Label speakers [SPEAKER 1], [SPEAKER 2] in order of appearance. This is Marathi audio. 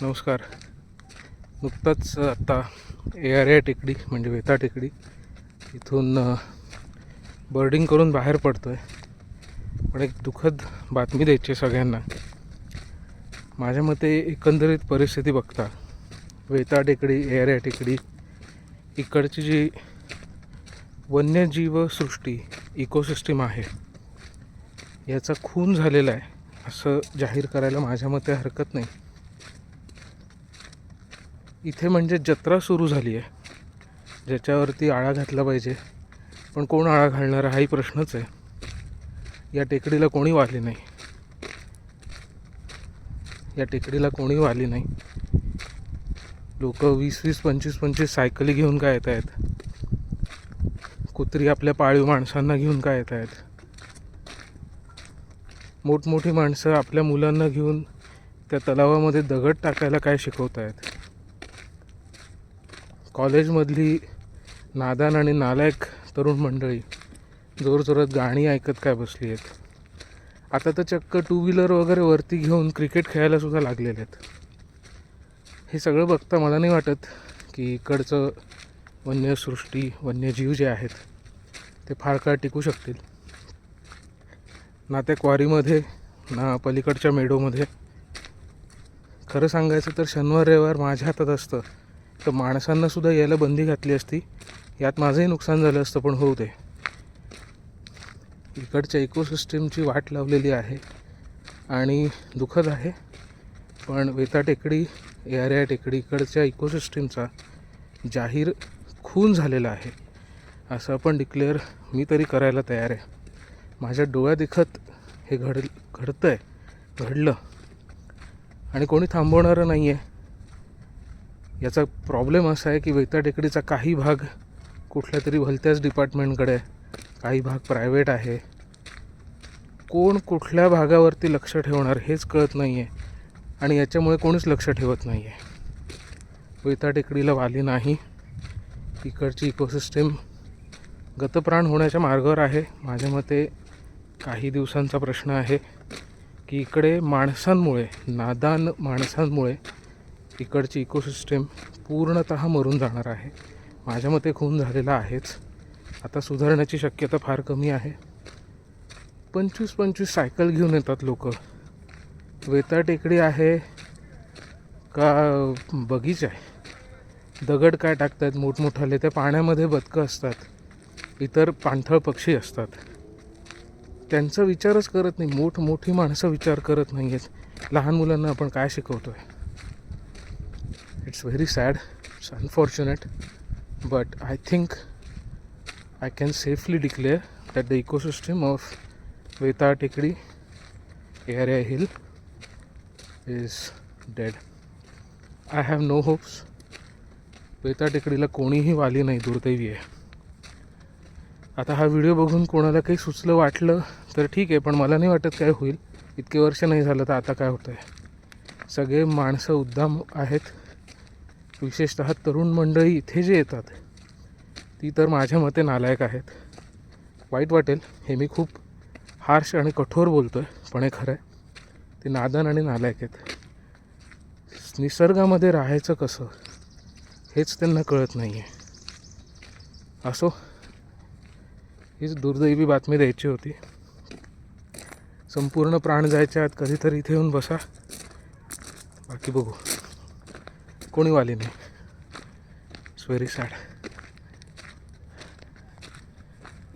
[SPEAKER 1] नमस्कार. नुकताच आत्ता ए आर टेकडी म्हणजे वेता टेकडी इथून बर्डिंग करून बाहेर पडतो आहे पण एक दुःखद बातमी द्यायची आहे सगळ्यांना. माझ्या मते एकंदरीत परिस्थिती बघता वेता टेकडी ए आर टेकडी इकडची जी वन्यजीव सृष्टी इकोसिस्टीम आहे याचा खून झालेला आहे असं जाहीर करायला माझ्या मते हरकत नाही. इथे म्हणजे जत्रा सुरू झाली आहे. ज्याच्यावरती आळा घातला पाहिजे. पण कोण आळा घालणार हाही प्रश्नच आहे. या टेकडीला कोणी वाली नाही. या टेकडीला कोणी वाली नाही. लोक वीस वीस पंचवीस पंचवीस सायकली घेऊन काय येत आहेत? कुत्री आपल्या पाळीव माणसांना घेऊन काय येत आहेत? मोठमोठी माणसं आपल्या मुलांना घेऊन त्या तलावामध्ये दगड टाकायला काय शिकवत आहेत? कॉलेजमधली नादान आणि नालायक तरुण मंडळी जोरजोरात गाणी ऐकत काय बसली आहेत? आता तर चक्क टू व्हीलर वगैरे वरती घेऊन क्रिकेट खेळायलासुद्धा लागलेले आहेत. हे सगळं बघता मला नाही वाटत की इकडचं वन्यसृष्टी वन्यजीव जे आहेत ते फार काळ टिकू शकतील. ना त्या क्वारीमध्ये ना पलीकडच्या मेडोमध्ये खरं सांगायचं तर शनिवार रविवार माझ्या हातात असतं. तर माणसांना सुद्धा यायला बंदी घातली असती. यात माझंही नुकसान झालं असतं पण होऊ दे. इकडच्या इकोसिस्टीमची वाट लावलेली आहे आणि दुःखद आहे. पण वेता टेकडी एआरया टेकडी इकडच्या इकोसिस्टीमचा जाहीर खून झालेला आहे. असं आपण डिक्लेअर मी तरी करायला तयार आहे. माझ्या डोळ्या दिखत हे घड घडतं आहे घडलं. आणि कोणी थांबवणारं नाही आहे याचा प्रॉब्लेम असा आहे की वेता टेकडीचा काही भाग कुठल्या तरी भलत्याच डिपार्टमेंटकडे आहे. काही भाग प्रायव्हेट आहे. कोण कुठल्या भागावरती लक्ष ठेवणार हेच कळत नाही आहे आणि याच्यामुळे कोणीच लक्ष ठेवत नाही आहे वेता टेकडीला वाली नाही. इकडची इकोसिस्टीम गतप्राण होण्याच्या मार्गावर आहे. माझ्या मते काही दिवसांचा प्रश्न आहे की इकडे माणसांमुळे नादान माणसांमुळे इकडची इकोसिस्टीम पूर्णत मरून जाणार आहे. माझ्या मते खून झालेला आहेच. आता सुधारण्याची शक्यता फार कमी आहे. पंचवीस पंचवीस सायकल घेऊन येतात लोक. वेता टेकडी आहे का बगीचा आहे. दगड काय टाकतात मोठमोठाले त्या पाण्यामध्ये बदकं असतात. इतर पाणथळ पक्षी असतात. त्यांचा विचारच करत नाही. मोठमोठी माणसं विचार करत नाही आहेत लहान मुलांना आपण काय शिकवतो आहे it's very sad it's unfortunate but I think I can safely declare that the ecosystem of Vetal Tekdi area hill is dead I have no hopes Vetal टेकडीला कोणीही वाली नाही दुर्दैवी आहे. आता हा व्हिडिओ बघून कोणाला काही सुचलं वाटलं तर ठीक आहे पण मला नाही वाटत काय होईल. इतके वर्ष नाही झालं तर आता काय होतं आहे सगळे माणसं उद्दाम आहेत. विशेषतः तरुण मंडळी इथे जे येतात ती तर माझ्या मते नालायक आहेत. वाईट वाटेल हे मी खूप हार्श आणि कठोर बोलतो आहे पण हे खरं आहे ते नादान आणि नालायक आहेत. निसर्गामध्ये राहायचं कसं हेच त्यांना कळत नाही आहे असो हीच दुर्दैवी बातमी द्यायची होती. संपूर्ण प्राण जायच्या आत कधीतरी इथे येऊन बसा. बाकी बघू. कोणी वाली नाही. It's very sad